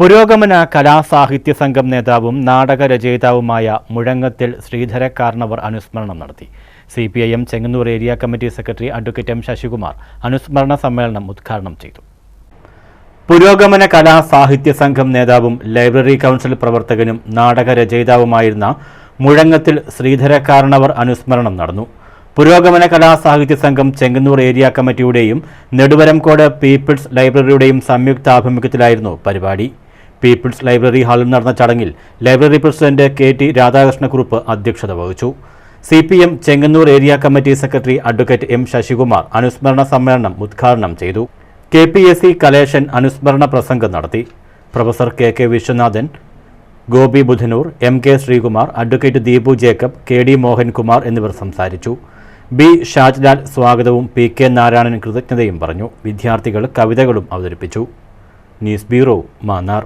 പുരോഗമന കലാസാഹിത്യ സംഘം നേതാവും നാടകരചയിതാവുമായ മുഴങ്ങത്തിൽ ശ്രീധര കാർണവർ അനുസ്മരണം നടത്തി. C P I M Chengannur area committee secretary advocate M Sasikumar അനുസ്മരണ സമ്മേളനം ഉദ്ഘാടനം ചെയ്തു. പുരോഗമന കലാ സാഹിത്യ സംഘം നേതാവും ലൈബ്രറി കൗൺസിൽ പ്രവർത്തകനും നാടകരചയിതാവുമായിരുന്ന മുഴങ്ങത്തിൽ ശ്രീധര കാരണവർ അനുസ്മരണം നടന്നു. പുരോഗമന കലാ സാഹിത്യ സംഘം ചെങ്ങന്നൂർ ഏരിയ കമ്മിറ്റിയുടെയും നെടുവരംകോട് പീപ്പിൾസ് ലൈബ്രറിയുടെയും സംയുക്താഭിമുഖ്യത്തിലായിരുന്നു പരിപാടി. പീപ്പിൾസ് ലൈബ്രറി ഹാളിൽ നടന്ന ചടങ്ങിൽ library president K T Radhakrishnakurup അധ്യക്ഷത വഹിച്ചു. C P M Chengannur area committee secretary advocate M Sasikumar അനുസ്മരണ സമ്മേളനം ഉദ്ഘാടനം ചെയ്തു. K P S C Kaleshan അനുസ്മരണ പ്രസംഗം നടത്തി. Professor K K Viswanathan Gopi Budhanoor M K Sreekumar advocate Deepu Jacob K D Mohankumar എന്നിവർ സംസാരിച്ചു. ബി ഷാജ്ലാൽ സ്വാഗതവും പി കെ നാരായണൻ കൃതജ്ഞതയും പറഞ്ഞു. വിദ്യാർത്ഥികൾ കവിതകളും അവതരിപ്പിച്ചു. News bureau Mannar.